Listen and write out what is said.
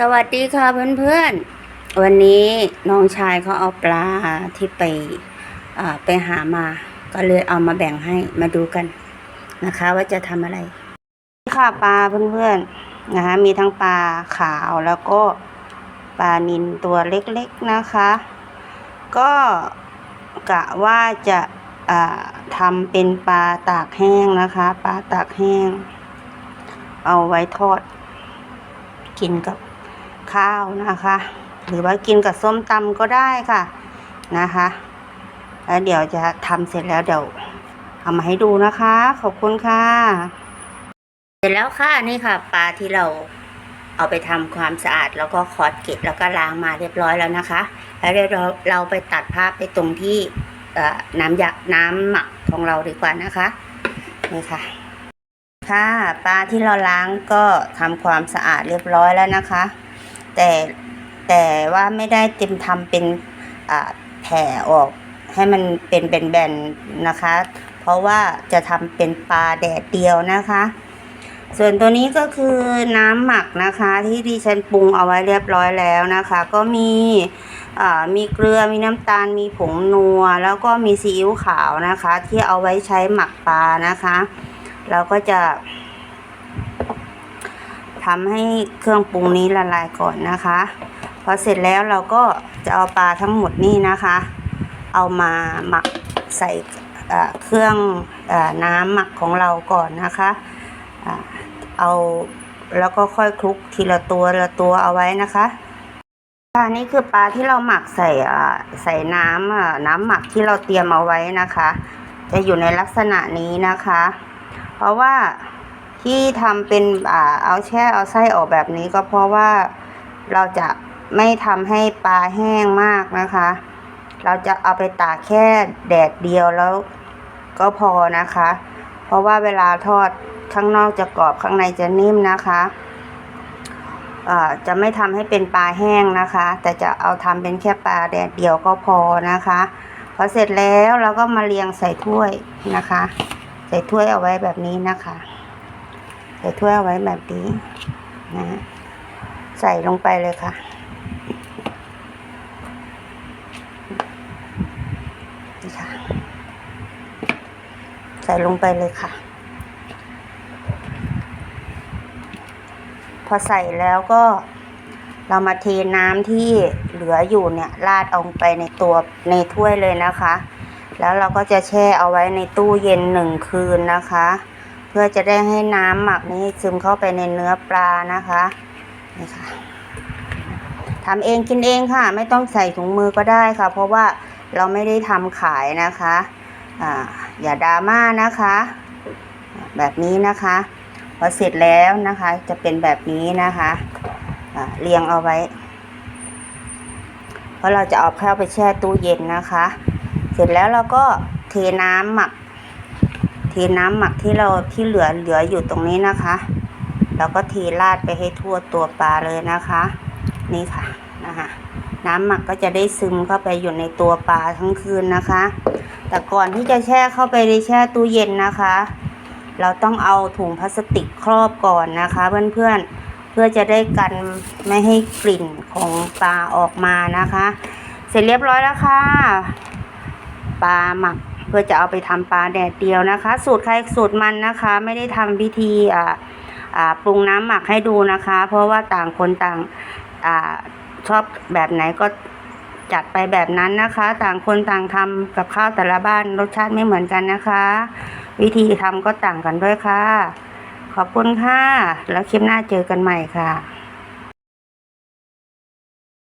สวัสดีค่ะเพื่อนๆ วันนี้น้องชายเขาเอาปลาที่ไปไปหามา ก็เลยเอามาแบ่งให้มาดูกันนะคะ ว่าจะทำอะไร ค่ะปลาเพื่อนๆนะคะมีทั้งปลาขาวแล้วก็ปลานิลตัวเล็กๆนะคะ ก็กะว่าจะทำเป็นปลาตากแห้งนะคะปลาตากแห้ง เอาไว้ทอดกินกับ ข้าวนะคะ หรือว่ากินกับส้มตำก็ได้ค่ะนะคะ แล้วเดี๋ยวจะทำเสร็จแล้วเดี๋ยวเอามาให้ดูนะคะ ขอบคุณค่ะ เสร็จแล้วค่ะนี่ค่ะปลาที่เราเอาไปทำความสะอาดแล้วก็ขอดเกล็ดแล้วก็ล้างมาเรียบร้อยแล้วนะคะ แล้วเดี๋ยวเราเราไปตัดภาพไปตรงที่เอ่อน้ำยาน้ำหมักของเราดีกว่านะคะนี่ค่ะ ค่ะปลาที่เราล้างก็ทำความสะอาดเรียบร้อยแล้วนะคะ แต่แต่ว่าไม่ได้เต็มทำเป็นแผ่ออกให้มันเป็นแบนๆนะคะ เพราะว่าจะทำเป็นปลาแดดเดียวนะคะ ส่วนตัวนี้ก็คือน้ำหมักนะคะที่ดิฉันปรุงเอาไว้เรียบร้อยแล้วนะคะ ก็มีมีเกลือมีน้ำตาลมีผงนัว แล้วก็มีซีอิ๊วขาวนะคะ ที่เอาไว้ใช้หมักปลานะคะ เราก็จะ ทำให้เครื่องปรุงนี้ละลายก่อนนะคะ พอเสร็จแล้วเราก็จะเอาปลาทั้งหมดนี่นะคะ เอามาหมักใส่เครื่องอน้ำหมักของเราก่อนนะคะอ่าเอาแล้วก็ค่อยคลุกทีละตัวละตัวเอาไว้นะคะค่ะนี่คือปลาที่เราหมักใส่ใส่น้ำน้ำหมักที่เราเตรียมเอาไว้นะคะ จะอยู่ในลักษณะนี้นะคะ เพราะว่า ที่ทำเป็นอ่าเอาแช่เอาไส้ออกแบบนี้ก็เพราะว่าเราจะไม่ทำให้ปลาแห้งมากนะคะ เราจะเอาไปตากแค่แดดเดียวแล้วก็พอนะคะ เพราะว่าเวลาทอดข้างนอกจะกรอบข้างในจะนิ่มนะคะอ่าจะไม่ทำให้เป็นปลาแห้งนะคะ แต่จะเอาทำเป็นแค่ปลาแดดเดียวก็พอนะคะพอเสร็จแล้วเราก็มาเรียงใส่ถ้วยนะคะ ใส่ถ้วยเอาไว้แบบนี้นะคะ ใส่ถ้วยเอาไว้แบบนี้นะใส่ลงไปเลยค่ะ นี่ค่ะ ใส่ลงไปเลยค่ะ พอใส่แล้วก็เรามาเทน้ำที่เหลืออยู่เนี่ยราดลงไปในตัวในถ้วยเลยนะคะ แล้วเราก็จะแช่เอาไว้ในตู้เย็นหนึ่งคืนนะคะ เพื่อจะได้ให้น้ำหมักนี้ซึมเข้าไปในเนื้อปลานะคะนี่ค่ะทำเองกินเองค่ะ ไม่ต้องใส่ถุงมือก็ได้ค่ะ เพราะว่าเราไม่ได้ทำขายนะคะอ่าอย่าดราม่านะคะ แบบนี้นะคะพอเสร็จแล้วนะคะ จะเป็นแบบนี้นะคะอ่าเรียงเอาไว้ เพราะเราจะเอาเข้าไปแช่ตู้เย็นนะคะ เสร็จแล้วเราก็เทน้ำหมัก น้ำหมักที่เราที่เหลือเหลืออยู่ตรงนี้นะคะแล้วก็เทราดไปให้ทั่วตัวปลาเลยนะคะ นี่ค่ะนะคะน้ำหมักก็จะได้ซึมเข้าไปอยู่ในตัวปลาทั้งคืนนะคะ แต่ก่อนที่จะแช่เข้าไปในแช่ตู้เย็นนะคะ เราต้องเอาถุงพลาสติกครอบก่อนนะคะเพื่อนๆเพื่อจะได้กันไม่ให้กลิ่นของปลาออกมานะคะ เสร็จเรียบร้อยแล้วค่ะปลาหมัก เพื่อจะเอาไปทำปลาแดดเดียวนะคะ สูตรใครสูตรมันนะคะ ไม่ได้ทำพิธีอ่าอ่าปรุงน้ำหมักให้ดูนะคะ เพราะว่าต่างคนต่างอ่าชอบแบบไหนก็จัดไปแบบนั้นนะคะ ต่างคนต่างทำกับข้าวแต่ละบ้านรสชาติไม่เหมือนกันนะคะ วิธีทำก็ต่างกันด้วยค่ะ ขอบคุณค่ะ แล้วคลิปหน้าเจอกันใหม่ค่ะ